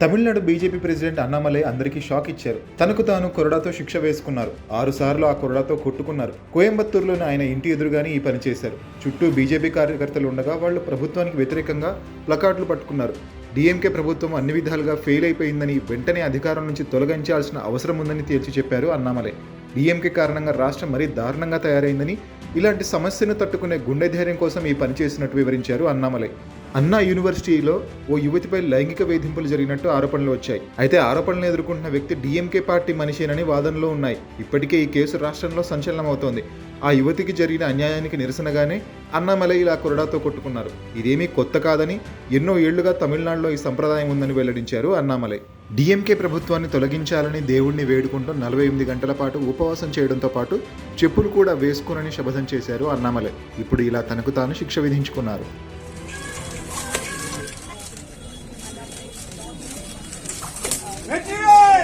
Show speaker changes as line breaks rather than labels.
Tamil Nadu BJP president Annamalai అందరికీ shock ఇచ్చారు. తనకు తాను కొరడాతో శిక్ష వేసుకున్నారు. ఆరు సార్లు ఆ కొరడాతో కొట్టుకున్నారు. కోయంబత్తూరులోని ఆయన ఇంటి ఎదురుగానే ఈ పని చేశారు. చుట్టూ బీజేపీ కార్యకర్తలు ఉండగా వాళ్ళు ప్రభుత్వానికి వ్యతిరేకంగా ప్లకార్డులు పట్టుకున్నారు. డిఎంకే ప్రభుత్వం అన్ని విధాలుగా ఫెయిల్ అయిపోయిందని వెంటనే అధికారం నుంచి తొలగించాల్సిన అవసరం ఉందని తేల్చి చెప్పారు అన్నామలై. డీఎంకే కారణంగా రాష్ట్రం మరీ దారుణంగా తయారైందని ఇలాంటి సమస్యను తట్టుకునే గుండె ధైర్యం కోసం ఈ పని చేసినట్టు వివరించారు అన్నామలై. అన్నా యూనివర్సిటీలో ఓ యువతిపై లైంగిక వేధింపులు జరిగినట్టు ఆరోపణలు వచ్చాయి. అయితే ఆరోపణలు ఎదుర్కొంటున్న వ్యక్తి డీఎంకే పార్టీ మనిషేనని వాదనలు ఉన్నాయి. ఇప్పటికే ఈ కేసు రాష్ట్రంలో సంచలనమవుతోంది. ఆ యువతికి జరిగిన అన్యాయానికి నిరసనగానే అన్నామలై ఇలా కొరడాతో కొట్టుకున్నారు. ఇదేమీ కొత్త కాదని ఎన్నో ఏళ్ళుగా తమిళనాడులో ఈ సంప్రదాయం ఉందని వెల్లడించారు అన్నామలై డిఎంకే ప్రభుత్వాన్ని తొలగించాలని దేవుణ్ణి వేడుకుంటూ నలభై ఎనిమిది గంటల పాటు ఉపవాసం చేయడంతో పాటు చెప్పులు కూడా వేసుకోనని శపథం చేశారు అన్నామలై ఇప్పుడు ఇలా తనకు తాను శిక్ష విధించుకున్నారు.
வெற்றிவேல்